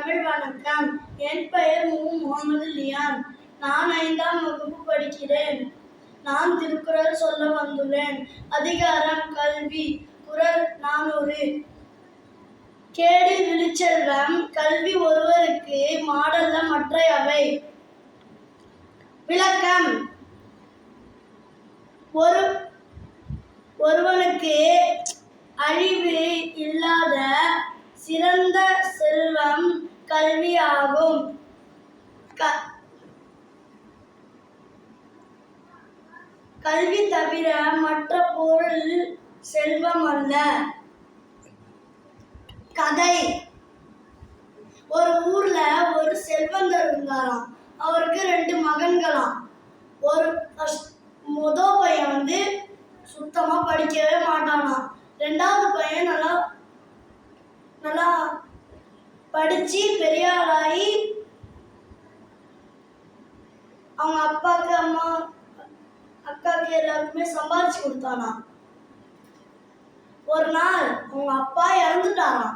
தமிழ் வணக்கம். என் பெயர் மு. முகமது லியான். நான் ஐந்தாம் வகுப்பு படிக்கிறேன். நான் திருக்குறள் சொல்ல வந்துள்ளேன். அதிகாரம் கல்வி. குரல் நானூறு. கேடு விழிச்செல்வம். கல்வி ஒருவருக்கு மாடல்ல மற்ற அவை. விளக்கம். ஒரு ஒருவனுக்கு அழிவு இல்லாத கல்வியாகும். க- கல்வி தவிர மற்ற பொருள் செல்வம் அல்ல. கதை. ஒரு ஊர்ல ஒரு செல்வந்தர் இருந்தாராம். அவருக்கு ரெண்டு மகன்களாம். ஒரு ஃபர்ஸ்ட் முத பையன் வந்து சுத்தமா படிக்கவே மாட்டானாம். ரெண்டாவது படிச்சு பெரிய ஆளாகி அவங்க அப்பாவுக்கு அம்மா அக்காவுக்கு எல்லாருக்குமே சம்பாதிச்சு கொடுத்தானா. ஒரு நாள் அவங்க அப்பா இறந்துட்டாராம்.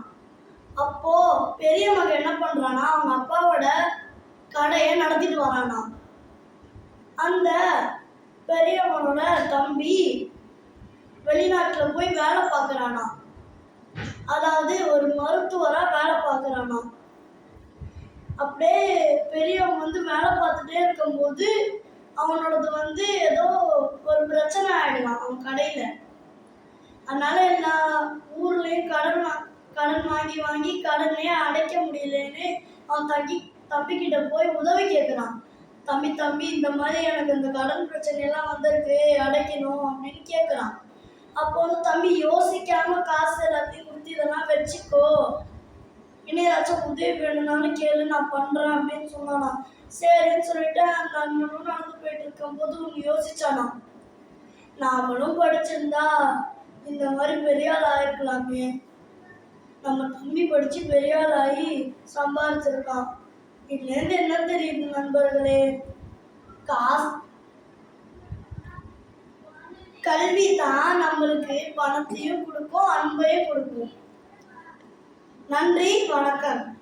அப்போ பெரிய மகன் என்ன பண்றானா அவங்க அப்பாவோட கடையை நடத்திட்டு வரானா அந்த பெரியவனோட தம்பி வெளிநாட்டுல போய் வேலை பார்க்கறானா அதாவது ஒரு மருத்துவரா பார்க்குறானா அப்படியே பெரியவன் வந்து வேலை பார்த்துட்டே இருக்கும்போது அவனோடது வந்து ஏதோ ஒரு பிரச்சனை ஆயிடலாம் அவன் கடையில. அதனால எல்லா ஊர்லயும் கடன் கடன் வாங்கி வாங்கி கடனே அடைக்க முடியலன்னு அவன் தங்கி தம்பிக்கிட்ட போய் உதவி கேட்குறான் தம்பி தம்பி இந்த மாதிரி எனக்கு இந்த கடன் பிரச்சனை எல்லாம் வந்திருக்கு அடைக்கணும் அப்படின்னு கேட்குறான் அப்போ வந்து தம்பி யோசிக்காம காசு எல்லாத்தையும் கொடுத்து இதெல்லாம் ஏதாச்சும் உதவி வேணும்னாலும் கேளு நான் பண்றேன் அப்படின்னு சொன்னானா. சரின்னு சொல்லிட்டு அந்த அண்ணனும் நடந்து போயிட்டு இருக்கும்போது ஒன்று யோசிச்சானா. நாமளும் படிச்சிருந்தா இந்த மாதிரி பெரிய ஆள் ஆயிருக்கலாமே. நம்ம தம்பி படிச்சு பெரிய ஆள் ஆகி சம்பாதிச்சிருக்கான் இதுலேருந்து என்ன தெரியுது நண்பர்களே? காசு. கல்வி தான் நம்மளுக்கு பணத்தையும் கொடுக்கும் அன்பையும் கொடுக்கும். நன்றி வணக்கம்.